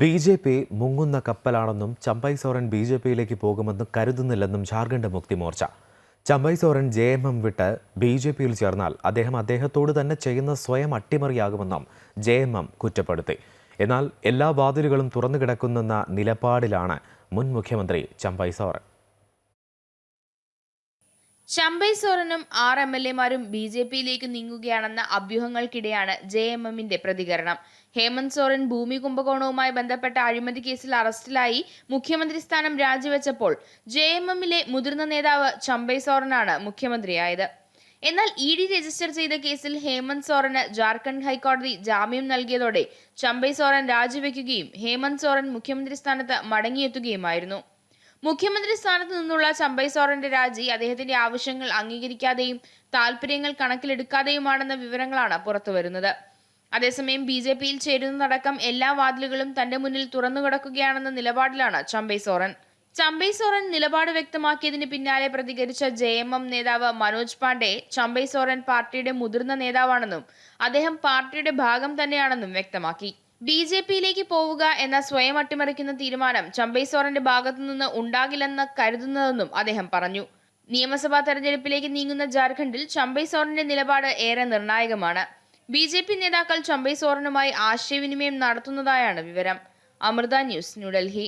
B J P മുങ്ങുന്ന കപ്പലാണെന്നും Champai Soren B J പിയിലേക്ക് പോകുമെന്ന് കരുതുന്നില്ലെന്നും Jharkhand Mukti Morcha. Champai Soren J M M വിട്ട് ബി ജെ പിയിൽ ചേർന്നാൽ അദ്ദേഹം അദ്ദേഹത്തോട് തന്നെ ചെയ്യുന്ന സ്വയം അട്ടിമറിയാകുമെന്നും ജെ എം എം കുറ്റപ്പെടുത്തി. എന്നാൽ എല്ലാ വാതിലുകളും തുറന്നു കിടക്കുന്നെന്ന നിലപാടിലാണ് മുൻ മുഖ്യമന്ത്രി ചമ്പൈ സോറൻ. ചമ്പൈ സോറനും ആറ് എം എൽ എമാരും ബി ജെ പിയിലേക്ക് നീങ്ങുകയാണെന്ന അഭ്യൂഹങ്ങൾക്കിടെയാണ് ജെ എം എമ്മിന്റെ പ്രതികരണം. ഹേമന്ത് സോറൻ ഭൂമി കുംഭകോണവുമായി ബന്ധപ്പെട്ട അഴിമതി കേസിൽ അറസ്റ്റിലായി മുഖ്യമന്ത്രി സ്ഥാനം രാജിവെച്ചപ്പോൾ ജെ എം എമ്മിലെ മുതിർന്ന നേതാവ് ചമ്പൈ സോറനാണ് മുഖ്യമന്ത്രിയായത്. എന്നാൽ ഇ ഡി രജിസ്റ്റർ ചെയ്ത കേസിൽ ഹേമന്ത് സോറന് ജാർഖണ്ഡ് ഹൈക്കോടതി ജാമ്യം നൽകിയതോടെ ചമ്പൈ സോറൻ രാജിവെക്കുകയും ഹേമന്ത് സോറൻ മുഖ്യമന്ത്രി സ്ഥാനത്ത് മടങ്ങിയെത്തുകയുമായിരുന്നു. മുഖ്യമന്ത്രി സ്ഥാനത്ത് നിന്നുള്ള ചമ്പൈ സോറന്റെ രാജി അദ്ദേഹത്തിന്റെ ആവശ്യങ്ങൾ അംഗീകരിക്കാതെയും താല്പര്യങ്ങൾ കണക്കിലെടുക്കാതെയുമാണെന്ന വിവരങ്ങളാണ് പുറത്തുവരുന്നത് അതേസമയം ബി ജെ പിയിൽ ചേരുന്നതടക്കം എല്ലാ വാതിലുകളും തന്റെ മുന്നിൽ തുറന്നു കിടക്കുകയാണെന്ന നിലപാടിലാണ് ചമ്പൈ സോറൻ. ചമ്പൈ സോറൻ നിലപാട് വ്യക്തമാക്കിയതിന് പിന്നാലെ പ്രതികരിച്ച ജെ എം എം നേതാവ് മനോജ് പാണ്ഡെ ചമ്പൈ സോറൻ പാർട്ടിയുടെ മുതിർന്ന നേതാവാണെന്നും അദ്ദേഹം പാർട്ടിയുടെ ഭാഗം തന്നെയാണെന്നും വ്യക്തമാക്കി. ബി ജെ പിയിലേക്ക് പോവുക എന്ന സ്വയം അട്ടിമറിക്കുന്ന തീരുമാനം ചമ്പൈ സോറന്റെ ഭാഗത്തുനിന്ന് ഉണ്ടാകില്ലെന്ന് കരുതുന്നതെന്നും അദ്ദേഹം പറഞ്ഞു. നിയമസഭാ തെരഞ്ഞെടുപ്പിലേക്ക് നീങ്ങുന്ന ജാർഖണ്ഡിൽ ചമ്പൈ സോറന്റെ നിലപാട് ഏറെ നിർണായകമാണ്. ബി ജെ പി നേതാക്കൾ ചമ്പൈ സോറനുമായി ആശയവിനിമയം നടത്തുന്നതായാണ് വിവരം. അമൃത ന്യൂസ് ന്യൂഡൽഹി.